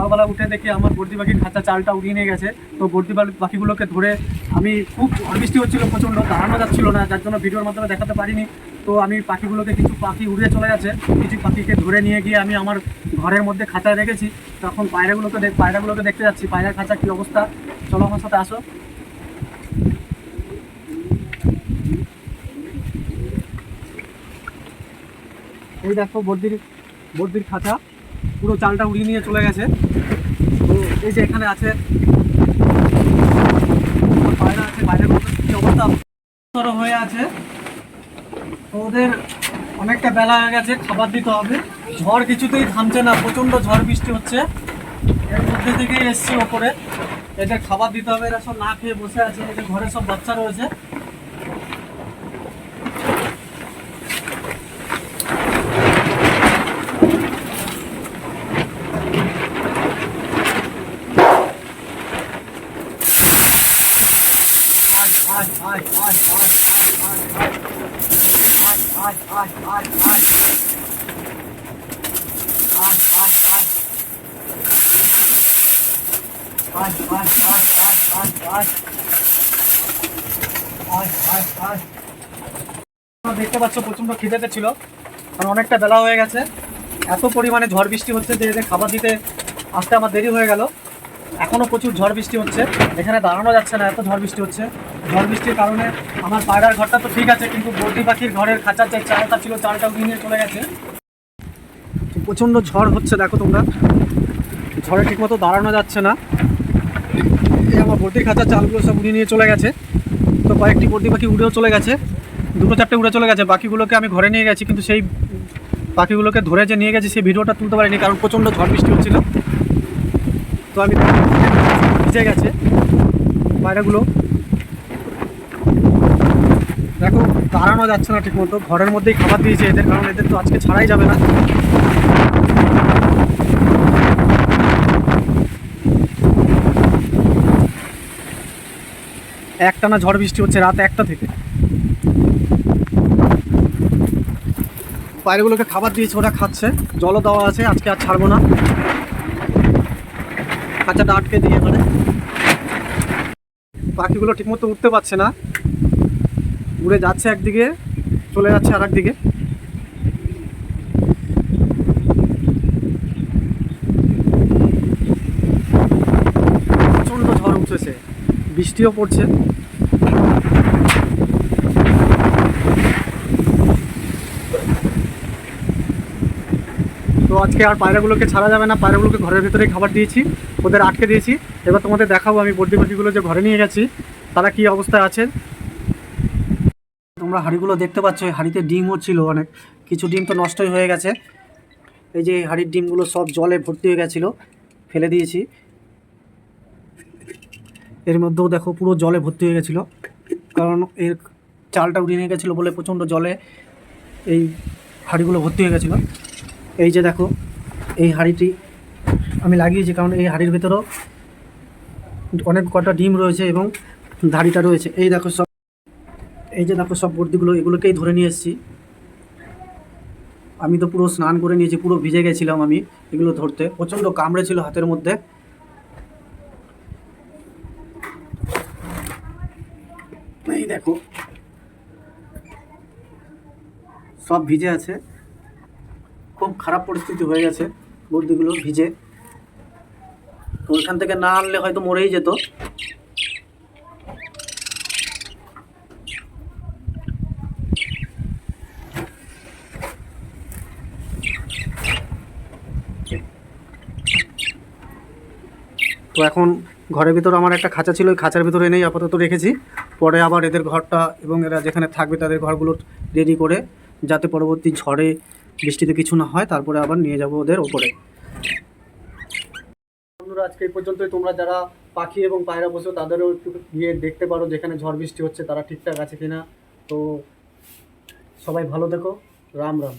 সকালবেলা উঠে দেখি আমার বর্দি পাখির খাঁচা চালটা উড়িয়ে নিয়ে গেছে। তো বর্দি পাখি- পাখিগুলোকে ধরে আমি খুব বৃষ্টি হচ্ছিল, প্রচণ্ড দাঁড়ানো যাচ্ছিল না, যার জন্য ভিডিওর মাধ্যমে দেখাতে পারিনি। তো আমি পাখিগুলোকে কিছু পাখি উড়ে চলে গেছে, কিছু পাখিকে ধরে নিয়ে গিয়ে আমি আমার ঘরের মধ্যে খাঁচায় রেখেছি। তখন পায়রাগুলোকে দেখ পায়রাগুলোকে দেখতে যাচ্ছি, পায়রার খাঁচা কী অবস্থা? চলো আমার সাথে আসো। এই দেখো বর্দির বর্দির খাঁচা, পুরো চালটা উড়িয়ে নিয়ে চলে গেছে। এই যে এখানে আছে। পায়রা আছে পায়রাগুলো কি অবস্থা? হয়ে আছে। ওদের অনেকটা বেলা হয়ে গেছে, খাবার দিতে হবে। ঝড় কিছুতেই থামছে না, প্রচণ্ড ঝড় বৃষ্টি হচ্ছে। এর মধ্যে থেকেই এসছে ওপরে। এদের খাবার দিতে হবে, এরা সব না খেয়ে বসে আছে এদের ঘরে সব বাচ্চা রয়েছে। দেখতে পাচ্ছ প্রচণ্ড খিদেতে ছিল, কারণ অনেকটা বেলা হয়ে গেছে। এত পরিমাণে ঝড় বৃষ্টি হচ্ছে যে এদের খাবার দিতে আসতে আমার দেরি হয়ে গেল। এখনও প্রচুর ঝড় বৃষ্টি হচ্ছে, এখানে দাঁড়ানো যাচ্ছে না, এত ঝড় বৃষ্টি হচ্ছে। ঝড় বৃষ্টির কারণে আমার পায়রার ঘরটা তো ঠিক আছে, কিন্তু বর্দি পাখির ঘরের খাঁচার যে চালটা ছিল, চালটা উড়িয়ে নিয়ে চলে গেছে। প্রচণ্ড ঝড় হচ্ছে, দেখো তোমরা। ঝড়ে ঠিকমতো দাঁড়ানো যাচ্ছে না। আমার বর্দির খাঁচার চালগুলো সব উড়িয়ে নিয়ে চলে গেছে। তো কয়েকটি বর্দি পাখি উড়েও চলে গেছে, দুটো চারটে উড়ে চলে গেছে, বাকিগুলোকে আমি ঘরে নিয়ে গেছি, কিন্তু সেই পাখিগুলোকে ধরে যে নিয়ে গেছি, সেই ভিডিওটা তুলতে পারিনি, কারণ প্রচণ্ড ঝড় বৃষ্টি হচ্ছিল। তো আমি ভিজে গেছে, পায়রাগুলো দেখো দাঁড়ানো যাচ্ছে না ঠিকমতো। ঘরের মধ্যেই খাবার দিয়েছে এদের, কারণ এদের তো আজকে ছাড়াই যাবে না। একটানা ঝড় বৃষ্টি হচ্ছে রাত একটা থেকে। পায়রাগুলোকে খাবার দিয়েছে, ওরা খাচ্ছে। জলও দেওয়া আছে, আজকে আর ছাড়বো না। খাঁচাটা আটকে দিয়ে মানে পাখিগুলো ঠিকমতো উঠতে পারছে না। উড়ে যাচ্ছে একদিকে, চলে যাচ্ছে আর একদিকে প্রচণ্ড ঝড় উঠেছে, বৃষ্টিও পড়ছে। তো আজকে আর পায়রাগুলোকে ছাড়া যাবে না, পায়রাগুলোকে ঘরের ভিতরেই খাবার দিয়েছি, ওদের আটকে দিয়েছি। এবার তোমাদের দেখাবো আমি বর্দি পাখিগুলো যে ঘরে নিয়ে গেছি, তারা কি অবস্থায় আছে তোমরা হাঁড়িগুলো দেখতে পাচ্ছ, এই হাঁড়িতে ডিমও ছিল অনেক। কিছু ডিম তো নষ্টই হয়ে গেছে। এই যে হাঁড়ির ডিমগুলো সব জলে ভর্তি হয়ে গেছিল, ফেলে দিয়েছি। এর মধ্যেও দেখো পুরো জলে ভর্তি হয়ে গেছিল, কারণ এর চালটা উড়িয়ে নিয়ে গেছিল বলে প্রচণ্ড জলে এই হাঁড়িগুলো ভর্তি হয়ে গেছিল। এই যে দেখো, এই হাঁড়িটি আমি লাগিয়েছি কারণ এই হাঁড়ির ভেতরেও অনেক কটা ডিম রয়েছে এবং ধাড়িটা রয়েছে। এই দেখো সব এই যে দেখো সব বর্দিগুলো, এগুলোকেই ধরে নিয়ে এসেছি। আমি তো পুরো স্নান করে নিয়েছি, পুরো ভিজে গেছিলাম আমি এগুলো ধরতে। প্রচণ্ড কামড়ে ছিল হাতের মধ্যে। এই দেখো। সব ভিজে আছে। খুব খারাপ পরিস্থিতি হয়ে গেছে বর্দিগুলো ভিজে। তো ওইখান থেকে না আনলে হয়তো মরেই যেত। তো এখন ঘরের ভিতর আমার একটা খাঁচা ছিল, ওই খাঁচার ভিতরে এনেই আপাতত রেখেছি। পরে আবার এদের ঘরটা এবং এরা যেখানে থাকবে তাদের ঘরগুলো রেডি করে যাতে পরবর্তী ঝড়ে বৃষ্টিতে কিছু না হয়, তারপরে আবার নিয়ে যাব ওদের ওপরে। বন্ধুরা, আজকে এই পর্যন্তই। তোমরা যারা পাখি এবং পায়রা বসে তাদেরও একটু গিয়ে দেখতে পারো যেখানে ঝড় বৃষ্টি হচ্ছে, তারা ঠিকঠাক আছে কিনা। তো সবাই ভালো দেখো রাম রাম।